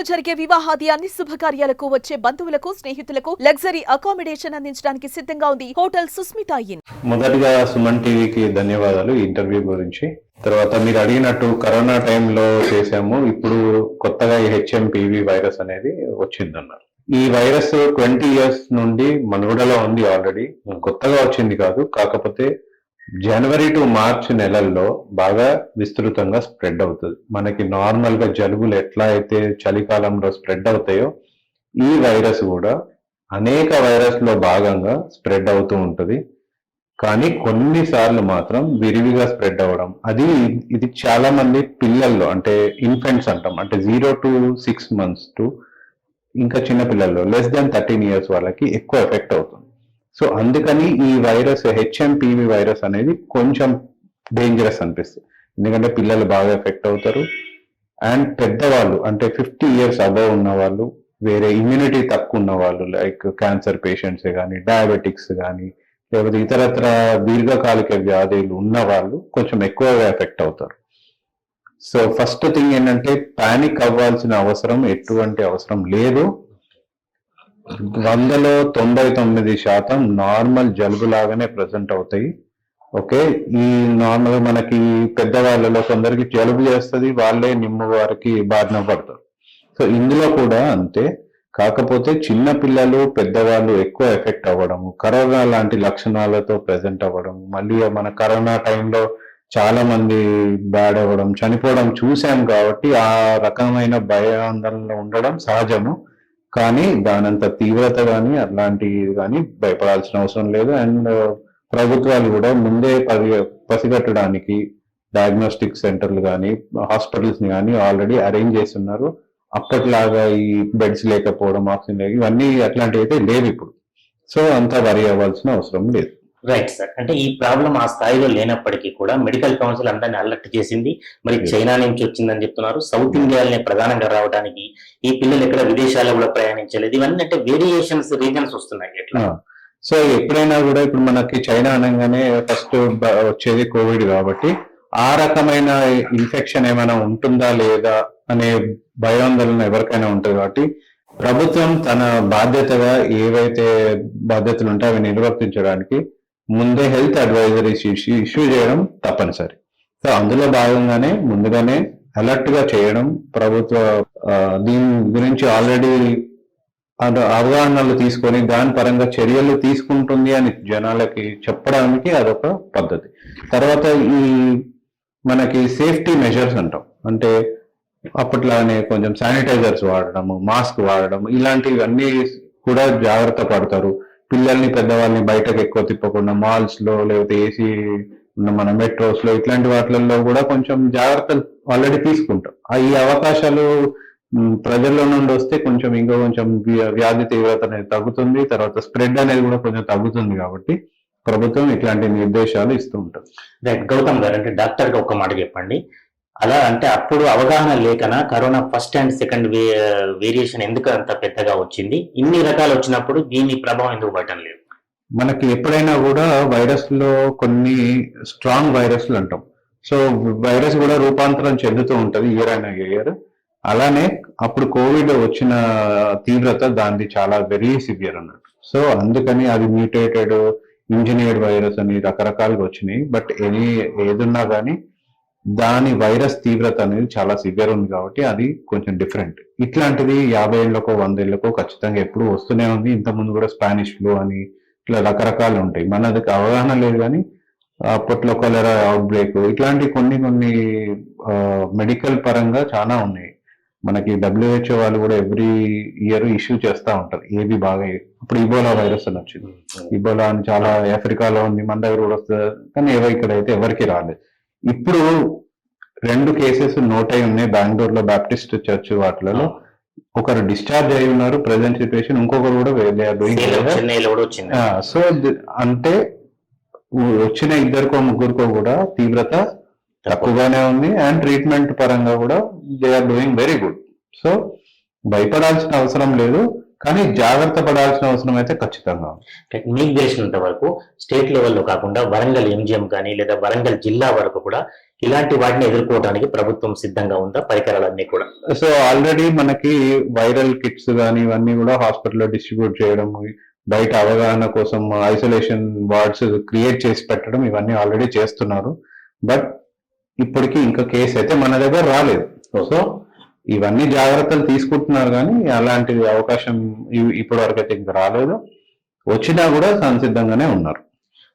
ఇంట్లో జరిగే వివాహాది అన్ని శుభకార్యాలకు వచ్చే బంధువులకు స్నేహితులకు లగ్జరీ అకామిడేషన్ అందించడానికి సిద్ధంగా ఉంది హోటల్ సుస్మితా ఇన్. మొదటిగా సుమన్ టీవీకి ధన్యవాదాలు ఇంటర్వ్యూ గురించి. తర్వాత మీరు అడిగినట్టు కరోనా టైంలో చేసాము ఇప్పుడు కొత్తగా ఈ హెచ్ఎంపివి వైరస్ అనేది వచ్చిందన్నారు. ఈ వైరస్ ట్వంటీ ఇయర్స్ నుండి మనుగడలో ఉంది ఆల్రెడీ కొత్తగా వచ్చింది కాదు కాకపోతే జనవరి టు మార్చ్ నెలల్లో బాగా విస్తృతంగా స్ప్రెడ్ అవుతుంది. మనకి నార్మల్గా జలుబులు ఎట్లా అయితే చలికాలంలో స్ప్రెడ్ అవుతాయో ఈ వైరస్ కూడా అనేక వైరస్లో భాగంగా స్ప్రెడ్ అవుతూ ఉంటుంది. కానీ కొన్నిసార్లు మాత్రం విరివిగా స్ప్రెడ్ అవ్వడం అది ఇది చాలా మంది పిల్లల్లో అంటే ఇన్ఫెంట్స్ అంటాం. అంటే zero to six months to ఇంకా చిన్న పిల్లల్లో లెస్ దాన్ థర్టీన్ ఇయర్స్ వాళ్ళకి ఎక్కువ ఎఫెక్ట్ అవుతుంది. సో అందుకని ఈ వైరస్ హెచ్ఎంపివి వైరస్ అనేది కొంచెం డేంజరస్ అనిపిస్తుంది. ఎందుకంటే పిల్లలు బాగా ఎఫెక్ట్ అవుతారు. అండ్ పెద్దవాళ్ళు అంటే ఫిఫ్టీ ఇయర్స్ అబవ్ ఉన్న వాళ్ళు వేరే ఇమ్యూనిటీ తక్కువ ఉన్న వాళ్ళు లైక్ క్యాన్సర్ పేషెంట్స్ కానీ డయాబెటిక్స్ కానీ లేకపోతే ఇతరత్ర దీర్ఘకాలిక వ్యాధులు ఉన్న వాళ్ళు కొంచెం ఎక్కువగా ఎఫెక్ట్ అవుతారు. సో ఫస్ట్ థింగ్ ఏంటంటే పానిక్ అవ్వాల్సిన అవసరం ఎటువంటి అవసరం లేదు. వందలో తొంభై తొమ్మిది శాతం నార్మల్ జలుబు లాగానే ప్రజెంట్ అవుతాయి. ఓకే ఈ నార్మల్ మనకి పెద్దవాళ్ళలో కొందరికి జలుబు చేస్తుంది వాళ్ళే నిమ్మ వారికి బారిన పడతారు. సో ఇందులో కూడా అంతే. కాకపోతే చిన్న పిల్లలు పెద్దవాళ్ళు ఎక్కువ ఎఫెక్ట్ అవ్వడం కరోనా లాంటి లక్షణాలతో ప్రజెంట్ అవ్వడం మళ్ళీ మన కరోనా టైంలో చాలా మంది బ్యాడ్ అవ్వడం చనిపోవడం చూసాం కాబట్టి ఆ రకమైన భయాందోళనలో ఉండడం సహజము. కానీ దానంత తీవ్రత కానీ అట్లాంటివి కానీ భయపడాల్సిన అవసరం లేదు. అండ్ ప్రభుత్వాలు కూడా ముందే పరి పసిగట్టడానికి డయాగ్నోస్టిక్ సెంటర్లు కానీ హాస్పిటల్స్ని కానీ ఆల్రెడీ అరేంజ్ చేస్తున్నారు. అప్పట్లాగా ఈ బెడ్స్ లేకపోవడం ఆక్సిజన్ లేక ఇవన్నీ అట్లాంటివి అయితే లేవు ఇప్పుడు సో అంతా వరి అవ్వాల్సిన అవసరం లేదు. రైట్ సార్ అంటే ఈ ప్రాబ్లం ఆ స్థాయిలో లేనప్పటికీ కూడా మెడికల్ కౌన్సిల్ అందరిని అలర్ట్ చేసింది. మరి. చైనా నుంచి వచ్చిందని చెప్తున్నారు. సౌత్ ఇండియాలోనే ప్రధానంగా రావడానికి ఈ పిల్లలు ఎక్కడ విదేశాల్లో కూడా ప్రయాణించలేదు. ఇవన్నీ అంటే వేరియేషన్స్ రీజన్స్ వస్తున్నాయి ఎట్లా? సో ఎప్పుడైనా కూడా ఇప్పుడు మనకి చైనా అనగానే ఫస్ట్ వచ్చేది కోవిడ్ కాబట్టి ఆ రకమైన ఇన్ఫెక్షన్ ఏమైనా ఉంటుందా లేదా అనే భయాందోళన ఎవరికైనా ఉంటుంది కాబట్టి ప్రభుత్వం తన బాధ్యతగా ఏవైతే బాధ్యతలు ఉంటాయో అవి నిర్వర్తించడానికి ముందే హెల్త్ అడ్వైజరీస్ ఇష్యూ చేయడం తప్పనిసరి. సో అందులో భాగంగానే ముందుగానే అలర్ట్గా చేయడం ప్రభుత్వ దీని గురించి ఆల్రెడీ అవగాహనలు తీసుకొని దాని పరంగా చర్యలు తీసుకుంటుంది అని జనాలకి చెప్పడానికి అదొక పద్ధతి. తర్వాత ఈ మనకి సేఫ్టీ మెజర్స్ అంటాం. అంటే అప్పట్లానే కొంచెం శానిటైజర్స్ వాడడము మాస్క్ వాడడం ఇలాంటివన్నీ కూడా జాగ్రత్త పడతారు. పిల్లల్ని పెద్దవాళ్ళని బయటకు ఎక్కువ తిప్పకుండా మాల్స్లో లేకపోతే ఏసీ ఉన్న మన మెట్రోస్లో ఇట్లాంటి వాటిల్లో కూడా కొంచెం జాగ్రత్తలు ఆల్రెడీ తీసుకుంటాం. ఆ ఈ అవకాశాలు ప్రజల్లో నుండి వస్తే కొంచెం ఇంకా కొంచెం వ్యాధి తీవ్రత అనేది తగ్గుతుంది. తర్వాత స్ప్రెడ్ అనేది కూడా కొంచెం తగ్గుతుంది కాబట్టి ప్రభుత్వం ఇట్లాంటి నిర్దేశాలు ఇస్తూ ఉంటుంది. రైట్ గౌతమ్ గారు అంటే డాక్టర్ ఒక మాట చెప్పండి. అలా అంటే అప్పుడు అవగాహన లేకనా? Corona first and second variation ఎందుకు అంత పెద్దగా వచ్చింది? ఇన్ని రకాలు వచ్చినప్పుడు దీని ప్రభావం ఎందుకు పడటం లేదు? మనకి ఎప్పుడైనా కూడా వైరస్లో కొన్ని స్ట్రాంగ్ వైరస్లు అంటాం. సో వైరస్ కూడా రూపాంతరం చెందుతూ ఉంటది ఇయర్ అయిన ఇయర్ అలానే అప్పుడు కోవిడ్ వచ్చిన తీవ్రత దానిది చాలా వెరీ సివియర్ అన్నట్టు. సో అందుకని అది మ్యూటేటెడ్ ఇంజనీర్డ్ వైరస్ అని రకరకాలుగా వచ్చినాయి. బట్ ఎనీ ఏదున్నా కానీ దాని వైరస్ తీవ్రత అనేది చాలా సివియర్ ఉంది కాబట్టి అది కొంచెం డిఫరెంట్. ఇట్లాంటిది యాభై ఏళ్ళకో వంద ఏళ్ళకో ఖచ్చితంగా ఎప్పుడు వస్తూనే ఉంది. ఇంతకుముందు కూడా స్పానిష్ ఫ్లూ అని ఇట్లా రకరకాలు ఉంటాయి. మనది అవగాహన లేదు కానీ అప్పట్లో కొలెరా అవుట్ బ్రేక్ ఇట్లాంటి కొన్ని కొన్ని మెడికల్ పరంగా చాలా ఉన్నాయి. మనకి డబ్ల్యూహెచ్ఓ వాళ్ళు కూడా ఎవ్రీ ఇయర్ ఇష్యూ చేస్తూ ఉంటారు. ఏది బాగా ఇప్పుడు ఇబోలా వైరస్ అని వచ్చింది. ఇబోలా అని చాలా ఆఫ్రికాలో ఉంది. మన దగ్గర కూడా వస్తుంది. కానీ ఏవో ఇక్కడ అయితే ఎవరికి రాలేదు. ఇప్పుడు రెండు కేసెస్ నోట్ అయి ఉన్నాయి. బెంగళూరులో బాప్టిస్ట్ చర్చ్ వాటిలలో. ఒకరు డిశ్చార్జ్ అయి ఉన్నారు. ప్రజెంట్ సిచ్యువేషన్ ఇంకొకరు కూడా సో అంటే వచ్చిన ఇద్దరికో ముగ్గురికో కూడా తీవ్రత తక్కువగానే ఉంది. అండ్ ట్రీట్మెంట్ పరంగా కూడా they are doing very good so భయపడాల్సిన అవసరం లేదు. కానీ జాగ్రత్త పడాల్సిన అవసరం అయితే ఖచ్చితంగా మీకు తెలిసినంత వరకు స్టేట్ లెవెల్లో కాకుండా వరంగల్ ఎంజిఎం కానీ లేదా వరంగల్ జిల్లా వరకు కూడా ఇలాంటి వాటిని ఎదుర్కోవడానికి ప్రభుత్వం సిద్ధంగా ఉందా? పరికరాలన్నీ కూడా. సో ఆల్రెడీ మనకి వైరల్ కిట్స్ కానీ ఇవన్నీ కూడా హాస్పిటల్లో డిస్ట్రిబ్యూట్ చేయడం బయట అవగాహన కోసం ఐసోలేషన్ వార్డ్స్ క్రియేట్ చేసి పెట్టడం ఇవన్నీ ఆల్రెడీ చేస్తున్నారు. బట్ ఇప్పటికి ఇంకా కేసు అయితే మన దగ్గర రాలేదు. సో ఇవన్నీ జాగ్రత్తలు తీసుకుంటున్నారు కానీ అలాంటి అవకాశం ఇప్పటి వరకు అయితే ఇంకా రాలేదు. వచ్చినా కూడా సంసిద్ధంగానే ఉన్నారు.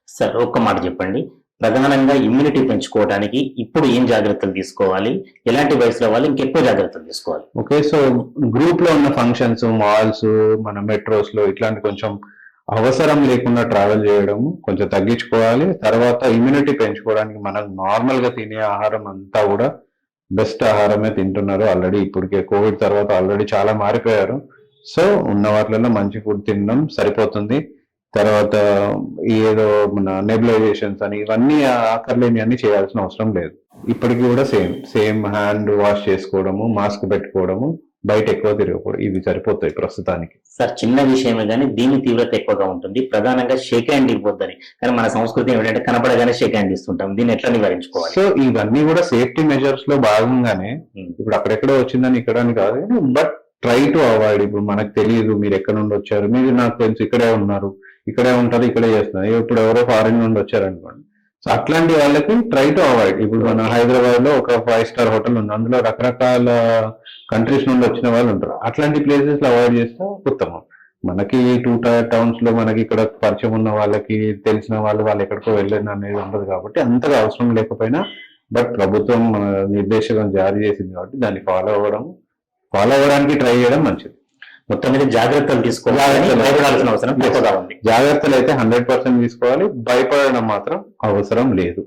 సార్ ఒక్క మాట చెప్పండి. ప్రధానంగా ఇమ్యూనిటీ పెంచుకోవడానికి ఇప్పుడు ఏం జాగ్రత్తలు తీసుకోవాలి? ఎలాంటి వయసులో వాళ్ళు ఇంకెక్కువ జాగ్రత్తలు తీసుకోవాలి. ఓకే సో గ్రూప్లో ఉన్న ఫంక్షన్స్ మాల్స్ మన మెట్రోస్లో ఇట్లాంటి కొంచెం అవసరం లేకుండా ట్రావెల్ చేయడం కొంచెం తగ్గించుకోవాలి. తర్వాత ఇమ్యూనిటీ పెంచుకోవడానికి మనం నార్మల్గా తినే ఆహారం అంతా కూడా బెస్ట్ ఆహారమే తింటున్నారు ఆల్రెడీ. ఇప్పటికే కోవిడ్ తర్వాత ఆల్రెడీ చాలా మారిపోయారు. సో ఉన్న వాటిలో మంచి ఫుడ్ తినడం సరిపోతుంది. తర్వాత ఏదో మన నెబులైజేషన్స్ అని ఇవన్నీ ఆకర్లేని అన్ని చేయాల్సిన అవసరం లేదు. ఇప్పటికి కూడా సేమ్ సేమ్ హ్యాండ్ వాష్ చేసుకోవడము మాస్క్ పెట్టుకోవడము బయట ఎక్కువ తిరగకూడదు. ఇవి సరిపోతాయి ప్రస్తుతానికి. సార్ చిన్న విషయమే కానీ దీని తీవ్రత ఎక్కువగా ఉంటుంది. ప్రధానంగా షేక్ హ్యాండ్ ఇవ్వద్దని. కానీ మన సంస్కృతి ఏంటంటే కనపడగానే షేక్ హ్యాండ్ ఇస్తుంటాం. దీన్ని ఎట్లా నివారించుకోవాలి? సో ఇవన్నీ కూడా సేఫ్టీ మెజర్స్లో భాగంగానే. ఇప్పుడు అక్కడెక్కడో వచ్చిందని ఇక్కడ కాదు. But try to avoid. ఇప్పుడు మనకు తెలియదు మీరు ఎక్కడ నుండి వచ్చారు. మీరు నాకు తెలుసు ఇక్కడే ఉన్నారు. ఇక్కడే ఉంటారు ఇక్కడే చేస్తున్నారు. ఇప్పుడు ఎవరో ఫారిన్ నుండి వచ్చారు అనుకోండి సో అట్లాంటి వాళ్ళకి ట్రై టు అవాయిడ్ ఇప్పుడు మన హైదరాబాద్లో ఒక ఫైవ్ స్టార్ హోటల్ ఉంది. అందులో రకరకాల కంట్రీస్ నుండి వచ్చిన వాళ్ళు ఉంటారు. అట్లాంటి ప్లేసెస్లో అవాయిడ్ చేస్తే ఉత్తమం. మనకి టూ టౌన్స్లో మనకి ఇక్కడ పరిచయం ఉన్న వాళ్ళకి తెలిసిన వాళ్ళు వాళ్ళు ఎక్కడికో వెళ్ళిన అనేది ఉండదు కాబట్టి అంతగా అవసరం లేకపోయినా బట్ ప్రభుత్వం మన నిర్దేశకం జారీ చేసింది కాబట్టి దాన్ని ఫాలో అవ్వడం ఫాలో అవ్వడానికి ట్రై చేయడం మంచిది. మొత్తం మీద జాగ్రత్తలు తీసుకోవాలి. భయపడాల్సిన అవసరం ఎక్కువగా ఉంది. జాగ్రత్తలు అయితే హండ్రెడ్ పర్సెంట్ తీసుకోవాలి. భయపడడం మాత్రం అవసరం లేదు.